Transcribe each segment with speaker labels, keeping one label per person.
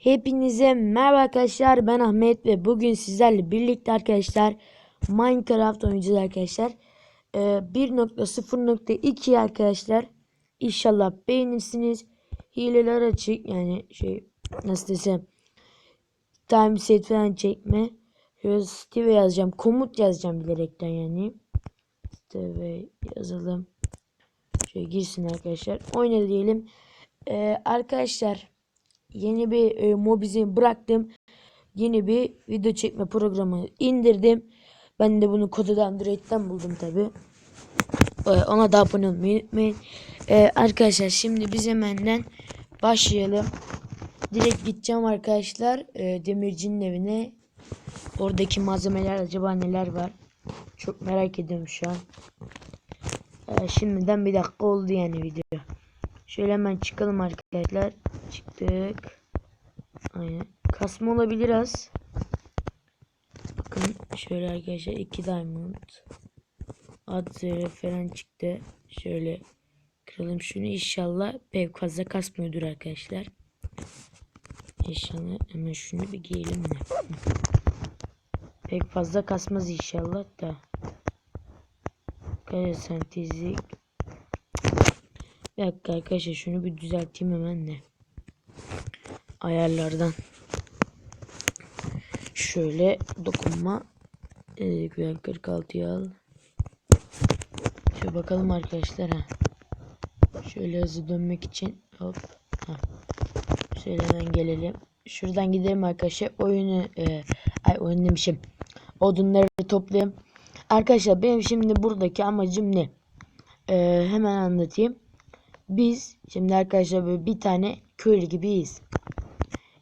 Speaker 1: Hepinize merhaba arkadaşlar ben Ahmet ve bugün sizlerle birlikte arkadaşlar Minecraft oynayacağız arkadaşlar. Ee, 1.0.2 arkadaşlar İnşallah beğenirsiniz. Hileler açık yani şey nasıl desem time set falan çekme. Şöyle yazacağım komut yazacağım bilerekten yani. Steve yazalım. Şöyle girsin arkadaşlar. Oyna diyelim. Ee, arkadaşlar yeni bir e, Mobizi bıraktım. Yeni bir video çekme programı indirdim. Ben de bunu kodu Android'den buldum tabi. Ee, ona da abone olmayı unutmayın. Ee, arkadaşlar şimdi biz hemenden başlayalım. Direkt gideceğim arkadaşlar e, demircinin evine. Oradaki malzemeler acaba neler var? Çok merak ediyorum şu an. Ee, şimdiden bir dakika oldu yani video. Şöyle hemen çıkalım arkadaşlar. Çıktık. Aynen. Kasma olabilir az. Bakın şöyle arkadaşlar 2 diamond. Ad falan çıktı. Şöyle kıralım şunu. İnşallah pek fazla kasmıyordur arkadaşlar. İnşallah hemen şunu bir giyelim de. Pek fazla kasmaz inşallah da. Kaya sentezi bir dakika arkadaşlar şunu bir düzelteyim hemen de. Ayarlardan. Şöyle dokunma. Ee, 46'yı al. Şöyle bakalım arkadaşlar ha. Şöyle hızlı dönmek için hop. Ha. Şöyle hemen gelelim. Şuradan gidelim arkadaşlar. Oyunu e, ay oyun demişim. Odunları toplayayım. Arkadaşlar benim şimdi buradaki amacım ne? Ee, hemen anlatayım. Biz şimdi arkadaşlar böyle bir tane köylü gibiyiz.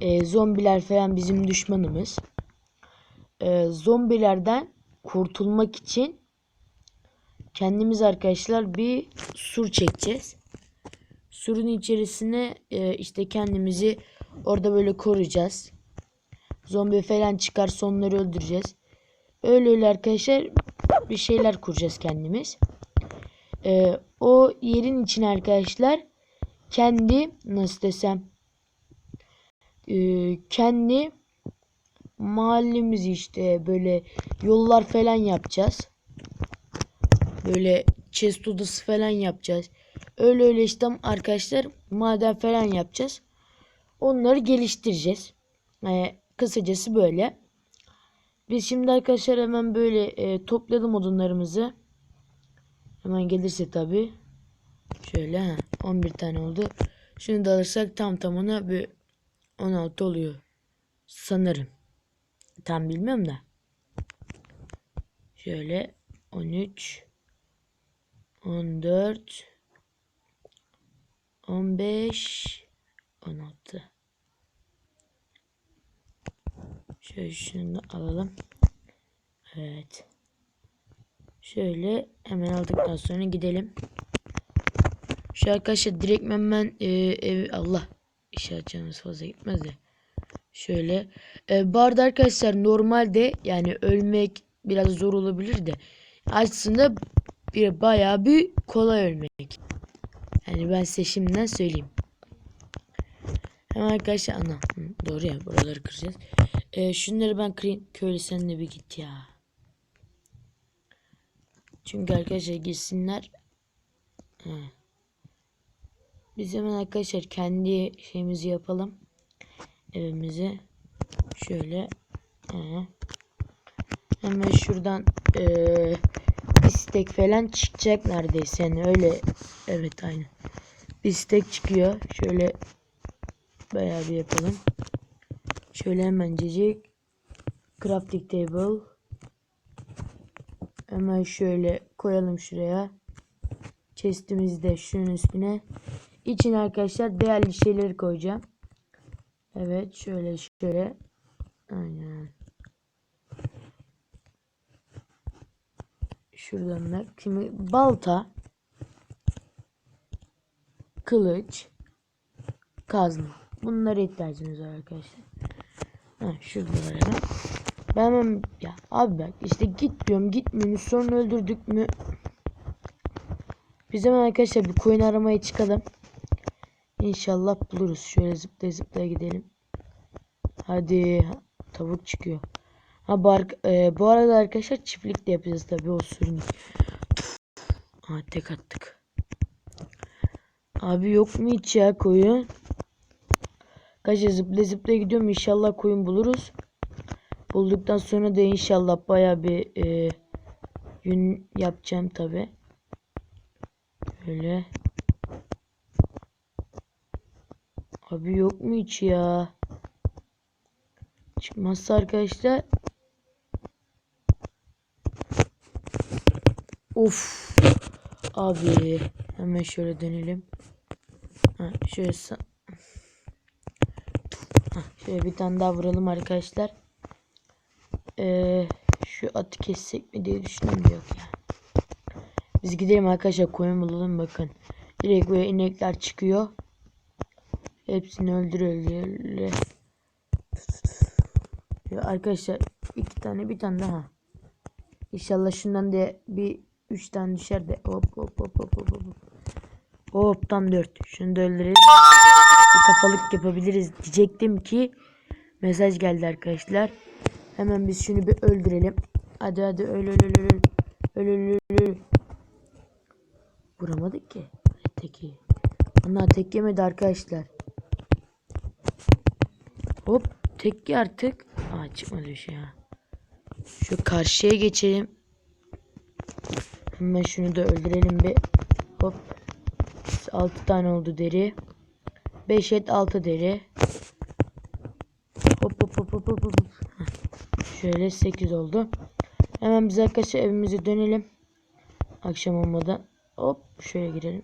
Speaker 1: Ee, zombiler falan bizim düşmanımız. Ee, zombilerden kurtulmak için kendimiz arkadaşlar bir sur çekeceğiz. Surun içerisine e, işte kendimizi orada böyle koruyacağız. Zombi falan çıkarsa onları öldüreceğiz. Öyle öyle arkadaşlar bir şeyler kuracağız kendimiz. Ee, o yerin içine arkadaşlar kendi nasıl desem e, kendi mahallemiz işte böyle yollar falan yapacağız. Böyle chest odası falan yapacağız. Öyle öyle işte arkadaşlar maden falan yapacağız. Onları geliştireceğiz. Yani kısacası böyle. Biz şimdi arkadaşlar hemen böyle e, topladım odunlarımızı. Hemen gelirse tabi. Şöyle ha, 11 tane oldu. Şunu da alırsak tam tamına bir 16 oluyor. Sanırım. Tam bilmiyorum da. Şöyle 13 14 15 16 Şöyle şunu da alalım. Evet. Şöyle hemen aldıktan sonra gidelim. Şu arkadaşlar direkt ben e, ev Allah işaret canımız fazla gitmez de. Şöyle e, bu arada arkadaşlar normalde yani ölmek biraz zor olabilir de aslında bir bayağı bir kolay ölmek. Yani ben size şimdiden söyleyeyim. Hemen arkadaşlar ana doğru ya buraları kıracağız. E, şunları ben kırayım. Köylü sen de bir git ya. Çünkü arkadaşlar gitsinler. He. Biz hemen arkadaşlar kendi şeyimizi yapalım. Evimizi. Şöyle. He. Hemen şuradan ee, istek falan çıkacak neredeyse. Yani öyle. Evet aynı. Bir istek çıkıyor. Şöyle bayağı bir yapalım. Şöyle hemen cecik. Crafting table. Hemen şöyle koyalım şuraya. Chest'imizi de şunun üstüne. İçine arkadaşlar değerli şeyleri koyacağım. Evet şöyle şöyle. Aynen. Şuradan da şimdi balta kılıç kazma. Bunlara ihtiyacımız var arkadaşlar. Ha, şurada hemen. Ben ya abi bak işte git diyorum gitmiyoruz sonra öldürdük mü biz hemen arkadaşlar bir coin aramaya çıkalım. İnşallah buluruz. Şöyle zıplaya zıplaya gidelim. Hadi tavuk çıkıyor. Ha bu, ark- e, bu arada arkadaşlar çiftlik de yapacağız tabii o sürünü. Ha tek attık. Abi yok mu hiç ya koyun? Kaça zıpla zıpla gidiyorum inşallah koyun buluruz. Bulduktan sonra da inşallah baya bir e, yün yapacağım tabi. Öyle. Abi yok mu hiç ya? Çıkmazsa arkadaşlar. Of. Abi hemen şöyle dönelim. Ha, şöyle ha, şöyle bir tane daha vuralım arkadaşlar. Ee, şu atı kessek mi diye düşünüyorum yok ya. Biz gidelim arkadaşlar koyun bulalım bakın. Direkt böyle inekler çıkıyor. Hepsini öldür öldür. Ya arkadaşlar iki tane bir tane daha. İnşallah şundan da bir üç tane düşer de hop hop hop hop hop hop. Hop tam dört. Şunu da öldüreriz. Bir kafalık yapabiliriz diyecektim ki mesaj geldi arkadaşlar. Hemen biz şunu bir öldürelim. Hadi hadi öl öl öl öl. Öl öl öl öl. Vuramadık ki. Teki. Onlar tek yemedi arkadaşlar. Hop tek ye artık. Aa çıkmadı bir şey ya. Şu karşıya geçelim. Hemen şunu da öldürelim bir. Hop. 6 tane oldu deri. 5 et 6 deri. Hop hop hop hop hop. Şöyle 8 oldu. Hemen biz arkadaşlar evimize dönelim. Akşam olmadan. Hop şöyle girelim.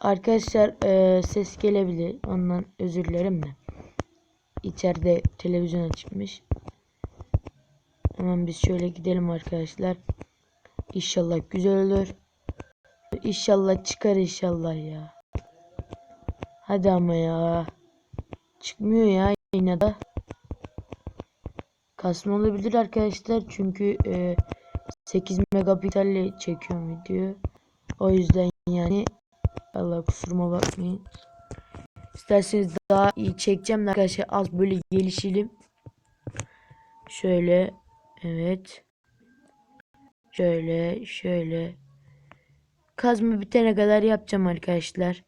Speaker 1: Arkadaşlar e, ses gelebilir. Ondan özür dilerim de. İçeride televizyon açmış. Hemen biz şöyle gidelim arkadaşlar. İnşallah güzel olur. İnşallah çıkar inşallah ya. Hadi ama ya. Çıkmıyor ya yine de. Kasma olabilir arkadaşlar. Çünkü e, 8 megapiksel'le çekiyorum video. O yüzden yani Allah kusuruma bakmayın. İsterseniz daha iyi çekeceğim arkadaşlar az böyle gelişelim. Şöyle evet. Şöyle şöyle. Kazma bitene kadar yapacağım arkadaşlar.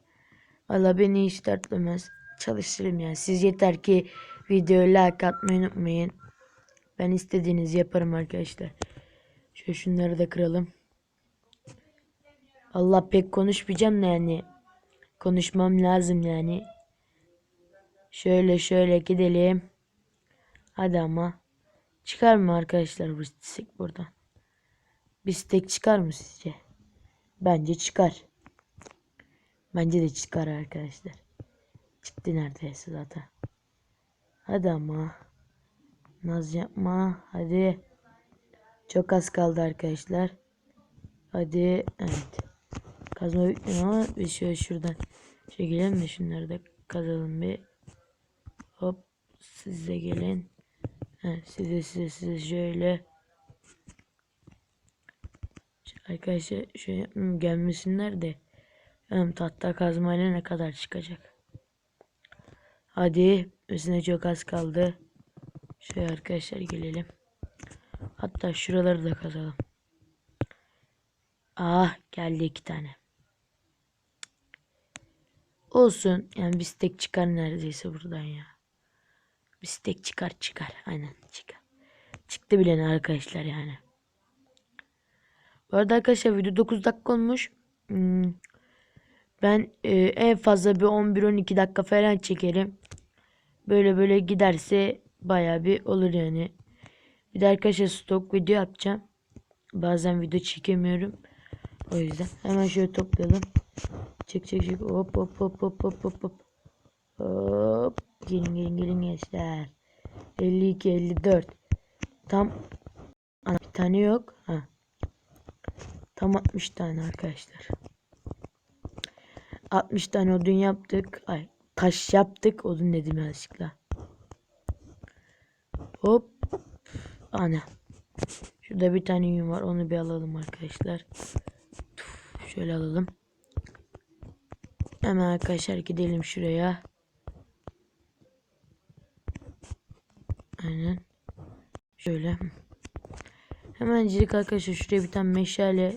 Speaker 1: Valla beni hiç dertlemez. Çalışırım yani. Siz yeter ki videoya like atmayı unutmayın. Ben istediğinizi yaparım arkadaşlar. Şöyle şunları da kıralım. Allah pek konuşmayacağım da yani. Konuşmam lazım yani. Şöyle şöyle gidelim. Hadi ama. Çıkar mı arkadaşlar bu stek buradan? Bir stek çıkar mı sizce? Bence çıkar. Bence de çıkar arkadaşlar. Çıktı neredeyse zaten. Hadi ama. Naz yapma. Hadi. Çok az kaldı arkadaşlar. Hadi. Evet. Kazma bitmiyor ama biz şöyle şuradan çekelim de şunları da kazalım bir. Hop. Siz de gelin. Evet, size size size şöyle. Arkadaşlar şöyle hmm, gelmesinler de. Hem tahta kazmayla ne kadar çıkacak. Hadi. Üstüne çok az kaldı. Şöyle arkadaşlar gelelim. Hatta şuraları da kazalım. Ah geldi iki tane. Olsun. Yani bir tek çıkar neredeyse buradan ya. Bir tek çıkar çıkar. Aynen çıkar. Çıktı bile arkadaşlar yani. Bu arada arkadaşlar video 9 dakika olmuş. Hmm. Ben e, en fazla bir 11-12 dakika falan çekerim. Böyle böyle giderse baya bir olur yani. Bir de arkadaşlar stok video yapacağım. Bazen video çekemiyorum. O yüzden hemen şöyle toplayalım. Çek çek çek. Hop hop hop hop hop hop hop. Hop. Gelin gelin gelin gençler. 52 54. Tam Ana, bir tane yok. Ha. Tam 60 tane arkadaşlar. 60 tane odun yaptık. Ay taş yaptık. Odun dedim yanlışlıkla. Hop. Ana. Şurada bir tane yün var. Onu bir alalım arkadaşlar. Şöyle alalım. Hemen arkadaşlar gidelim şuraya. Aynen. Şöyle. Hemencilik arkadaşlar şuraya bir tane meşale.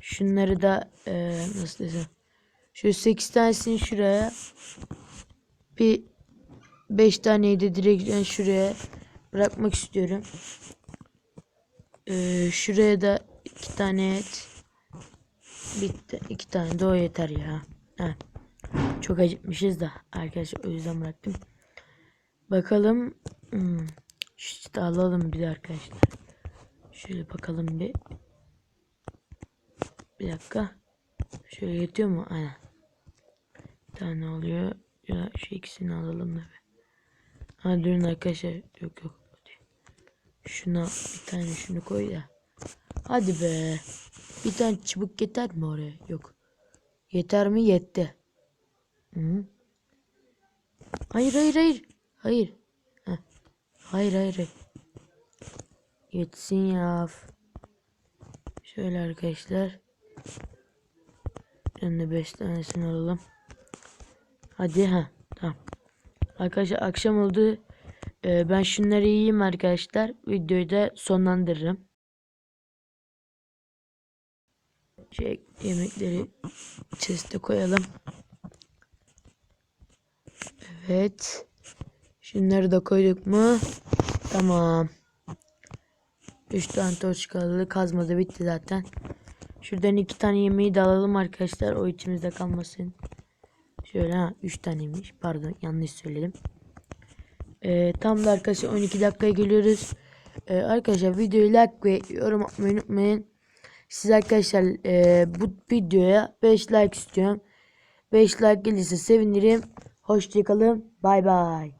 Speaker 1: Şunları da eee, nasıl desem. Şöyle 8 tanesini şuraya. Bir 5 taneyi de direkt şuraya bırakmak istiyorum. Eee, şuraya da 2 tane et. Bitti. 2 tane de o yeter ya. Heh. Çok acıkmışız da arkadaşlar o yüzden bıraktım. Bakalım. Hmm. İşte alalım bir arkadaşlar. Şöyle bakalım bir. Bir dakika. Şöyle yetiyor mu? Aynen. Bir tane oluyor. Ya şu ikisini alalım da bir. Ha durun arkadaşlar. Yok yok. Şuna bir tane şunu koy da. Hadi be. Bir tane çubuk yeter mi oraya? Yok. Yeter mi? Yetti. Hı. Hayır hayır hayır. Hayır. Hayır hayır. hayır. Yetsin ya. Şöyle arkadaşlar. Önüne 5 tanesini alalım. Hadi ha. Tamam. Arkadaşlar akşam oldu. Ee, ben şunları yiyeyim arkadaşlar. Videoyu da sonlandırırım. Şey, yemekleri chest'e koyalım. Evet. Şunları da koyduk mu? Tamam. 3 tane torç kaldı. Kazma da bitti zaten. Şuradan 2 tane yemeği de alalım arkadaşlar. O içimizde kalmasın. Şöyle ha 3 taneymiş. Pardon yanlış söyledim. Ee, tam da arkadaşlar 12 dakikaya geliyoruz. Ee, arkadaşlar videoyu like ve yorum atmayı unutmayın. Siz arkadaşlar e, bu videoya 5 like istiyorum. 5 like gelirse sevinirim. Hoşçakalın. Bay bay.